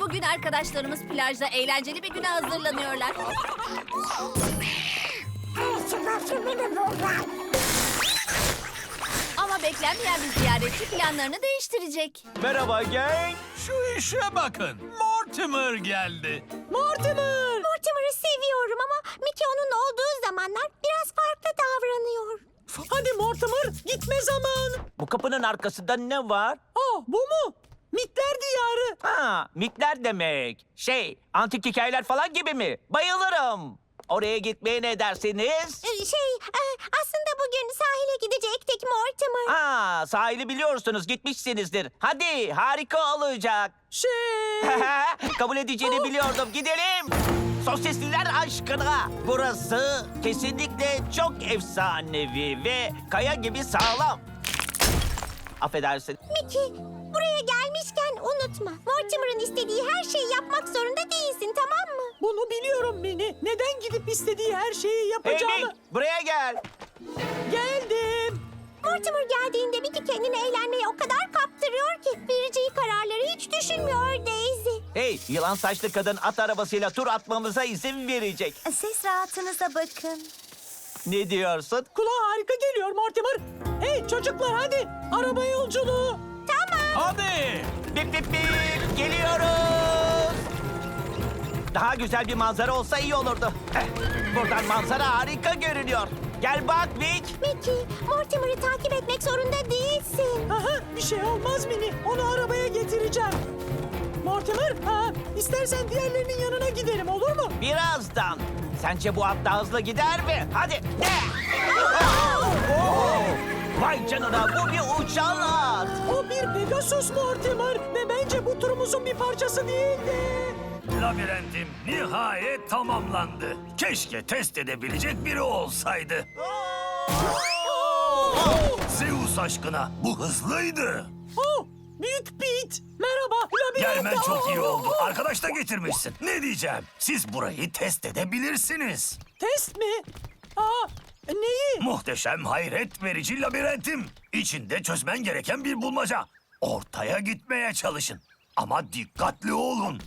Bugün arkadaşlarımız plajda eğlenceli bir güne hazırlanıyorlar. Ama beklenmeyen bir ziyaretçi planlarını değiştirecek. Merhaba gang. Şu işe bakın. Mortimer geldi. Mortimer! Mortimer'ı seviyorum ama Mickey onun olduğu zamanlar biraz farklı davranıyor. Hadi Mortimer gitme zamanı. Bu kapının arkasında ne var? Aa bu mu? Mitler diyarı. Ha, mitler demek. Şey, antik hikayeler falan gibi mi? Bayılırım. Oraya gitmeye ne dersiniz? Ee, Şey e, aslında bugün sahile gidecektik Mortimer. Ha, sahili biliyorsunuz, gitmişsinizdir. Hadi, harika olacak. Şey... Kabul edeceğini biliyordum. Gidelim. Sosisliler aşkına. Burası kesinlikle çok efsanevi ve kaya gibi sağlam. Affedersin. Mickey unutma. Mortimer'ın istediği her şeyi yapmak zorunda değilsin tamam mı? Bunu biliyorum Mini. Neden gidip istediği her şeyi Hey yapacağını... Mick, buraya gel. Geldim. Mortimer geldiğinde Mickey kendini eğlenmeye o kadar kaptırıyor ki vereceği kararları hiç düşünmüyor Daisy. Hey, yılan saçlı kadın at arabasıyla tur atmamıza izin verecek. Siz rahatınıza bakın. Ne diyorsun? Kulağa harika geliyor Mortimer. Hey çocuklar hadi. Araba yolculuğu. Hadi. Bip bip bip, geliyoruz. Daha güzel bir manzara olsa iyi olurdu. Heh, buradan manzara harika görünüyor. Gel bak Mick. Mickey, Mortimer'ı takip etmek zorunda değilsin. Aha bir şey olmaz Mini. Onu arabaya getireceğim. Mortimer ha, istersen diğerlerinin yanına gidelim olur mu? Birazdan. Sence bu at daha hızlı gider mi? Hadi. De. Oo! Vay canına bu bir uçan at. Bir Pegasus Mortimer ve bence bu turumuzun bir parçası değildi. Labirentim nihayet tamamlandı. Keşke test edebilecek biri olsaydı. Zeus aşkına bu hızlıydı. Oh, Büyük Pete. Merhaba. labirent- Gelmen çok iyi oldu. Aa! Arkadaş da getirmişsin. Ne diyeceğim? Siz burayı test edebilirsiniz. Test mi? Aa, neyi? Muhteşem hayret verici labirentim. İçinde çözmen gereken bir bulmaca. Ortaya gitmeye çalışın. Ama dikkatli olun.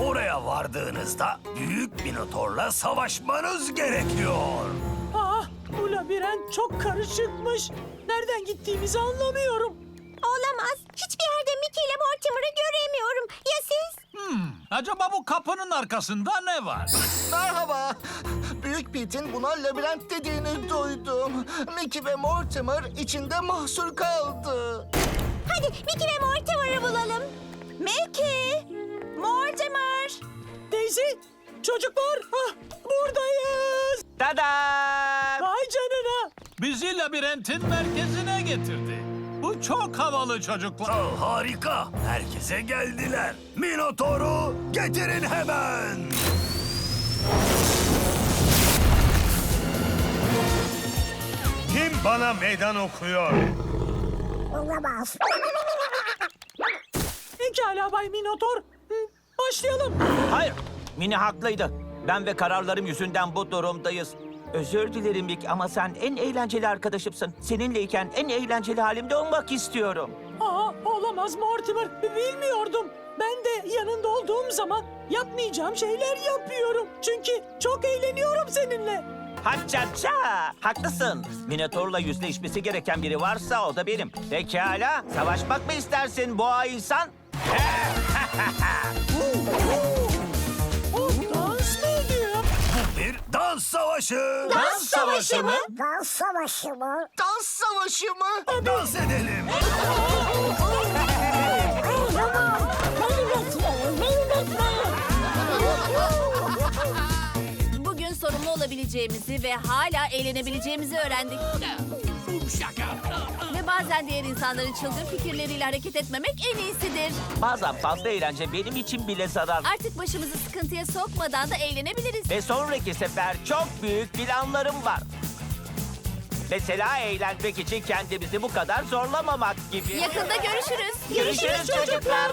Oraya vardığınızda büyük minotorla savaşmanız gerekiyor. Aa, bu labirent çok karışıkmış. Nereden gittiğimizi anlamıyorum. Olamaz. Hiçbir yerde Mickey ile Mortimer'ı göremiyorum. Ya siz? Acaba bu kapının arkasında ne var? Merhaba. Pete'in buna labirent dediğini duydum. Mickey ve Mortimer içinde mahsur kaldı. Hadi Mickey ve Mortimer'ı bulalım. Mickey! Mortimer! Daisy, çocuklar, ah, buradayız. Tada! Vay canına. Bizi labirentin merkezine getirdi. Bu çok havalı çocuklar. Aa, harika. Herkese geldiler. Minotor'u getirin hemen. Bana meydan okuyor? Pekala Bay Minotor. Başlayalım. Hayır, Mini haklıydı. Ben ve kararlarım yüzünden bu durumdayız. Özür dilerim Mick ama sen en eğlenceli arkadaşımsın. Seninleyken en eğlenceli halimde olmak istiyorum. Aa, olamaz Mortimer. Bilmiyordum. Ben de yanında olduğum zaman yapmayacağım şeyler yapıyorum. Çünkü çok eğleniyorum seninle. Haçaça! Haklısın. Minotor'la yüzleşmesi gereken biri varsa o da benim. Pekala, savaşmak mı istersin boğa insan? O dans mı bir dans savaşı. Dans savaşı mı? Dans savaşı mı? Dans edelim. olabileceğimizi ve hala eğlenebileceğimizi öğrendik. Ve bazen diğer insanların çılgın fikirleriyle hareket etmemek en iyisidir. Bazen fazla eğlence benim için bile zarar. Artık başımızı sıkıntıya sokmadan da eğlenebiliriz. Ve sonraki sefer çok büyük planlarım var. Mesela eğlenmek için kendimizi bu kadar zorlamamak gibi. Yakında görüşürüz. Görüşürüz çocuklar.